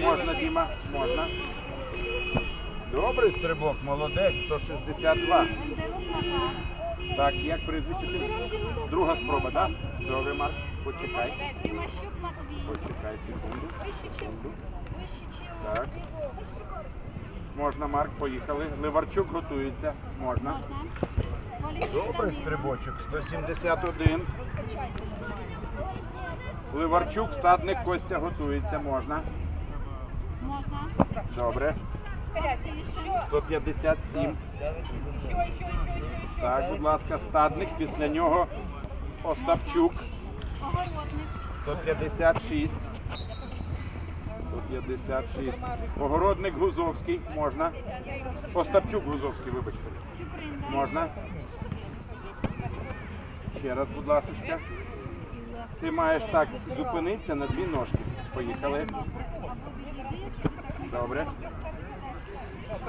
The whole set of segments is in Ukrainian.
Можна, Діма, можна. Добрий стрибок, молодець, 162. Так, як прізвище? ти? Друга спроба, так? Добре, Марк, почекай. Почекай секунду. Секунду. Так. Можна, Марк, поїхали. Ливарчук готується. Можна. Можна. Добрий стрибочок, 171. Ливарчук, стадник, Костя готується. Можна. Можна. Добре. 157. Так, будь ласка, стадник. Після нього Остапчук. 156. 156. Огородник Гузовський. Можна. Остапчук Гузовський, вибачте. Можна. Ще раз, будь ласка. Ти маєш так зупинитися на дві ножки. Поїхали. Добре.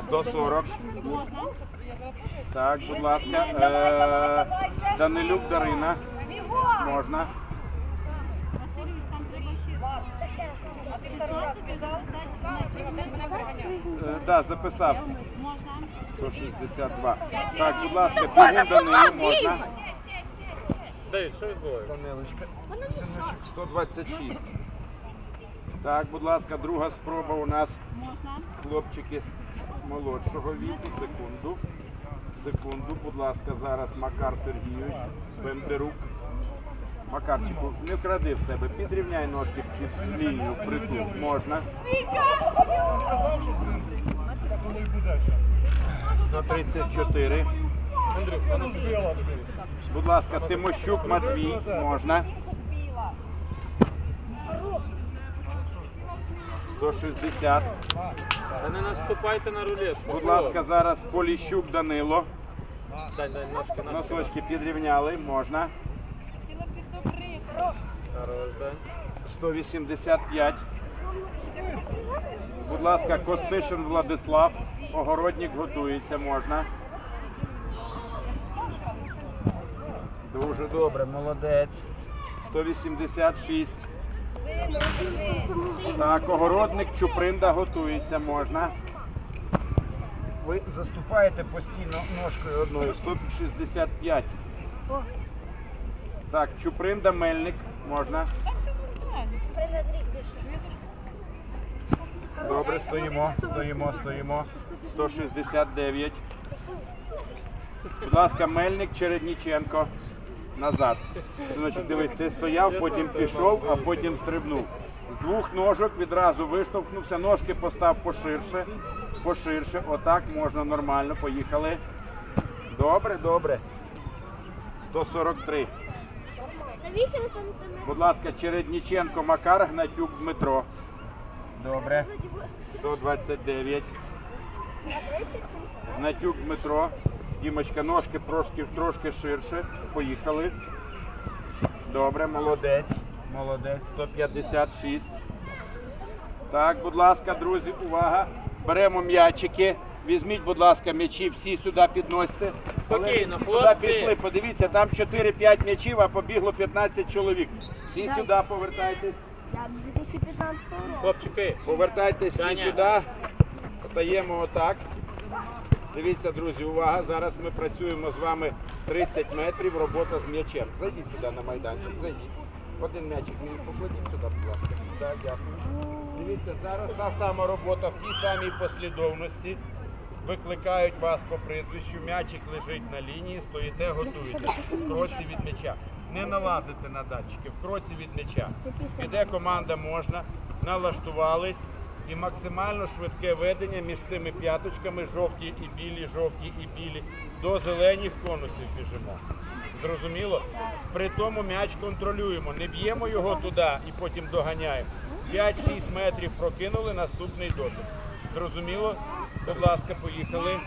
140. Можна. Так, будь ласка. Е, Данилюк Дарина. Можна. 16 Е, да, записав. Можна. 162. Так, будь ласка, Пігун Данилу можна. Давид, що відбувається? Данилочка, 126. Так, будь ласка, друга спроба у нас. Можна. Хлопчики з молодшого віку. Секунду. Секунду, будь ласка, зараз Макар Сергійович, Бендерук. Макарчику, не вкради в себе, підрівняй ножки під лінію притул. Можна. 134. Андрюх, а ну. Будь ласка, Тимощук Матвій. Можна. 160. Та не наступайте на рулетку. Будь ласка, зараз Поліщук Данило. Дай, дай, ножки, ножки. Носочки підрівняли. Можна. Хорош, дай. 185. Будь ласка, Костишин Владислав. Огородник готується, можна. Дуже добре, молодець. 186. Так, огородник Чупринда готується, можна. Ви заступаєте постійно ножкою одною. 165. Так, Чупринда Мельник, можна. Добре, стоїмо, стоїмо, стоїмо. 169. Будь ласка, Мельник Чередніченко. Назад. Синочок, дивись, ти стояв, потім пішов, а потім стрибнув. З двох ножок відразу виштовхнувся, ножки постав поширше, поширше. Отак можна нормально. Поїхали. Добре, добре. 143. Будь ласка, Чередніченко Макар, Гнатюк Дмитро. Добре. 129. Гнатюк Дмитро. Дімочка, ножки трошки, трошки ширше. Поїхали. Добре, молодець. Молодець. 156. Так, будь ласка, друзі, увага. Беремо м'ячики. Візьміть, будь ласка, м'ячі, всі сюди підносьте. Спокійно, Сюди хлопці. пішли, подивіться, там 4-5 м'ячів, а побігло 15 чоловік. Всі сюди повертайтесь. Хлопчики, Повертайтесь всі сюди. Стаємо отак. Дивіться, друзі, увага. Зараз ми працюємо з вами 30 метрів, робота з м'ячем. Зайдіть сюди на майданчик, зайдіть. Один м'ячик мені покладіть сюди, будь ласка. Так, дякую. Дивіться, зараз та сама робота в тій самій послідовності. Викликають вас по прізвищу, м'ячик лежить на лінії, стоїте, готуєтесь. В кроці від м'яча. Не налазите на датчики, в кроці від м'яча. Іде команда можна, налаштувались і максимально швидке ведення між цими п'яточками, жовті і білі, жовті і білі, до зелених конусів біжимо. Зрозуміло? При тому м'яч контролюємо, не б'ємо його туди і потім доганяємо. 5-6 метрів прокинули, наступний дотик. Зрозуміло? Будь ласка, поїхали.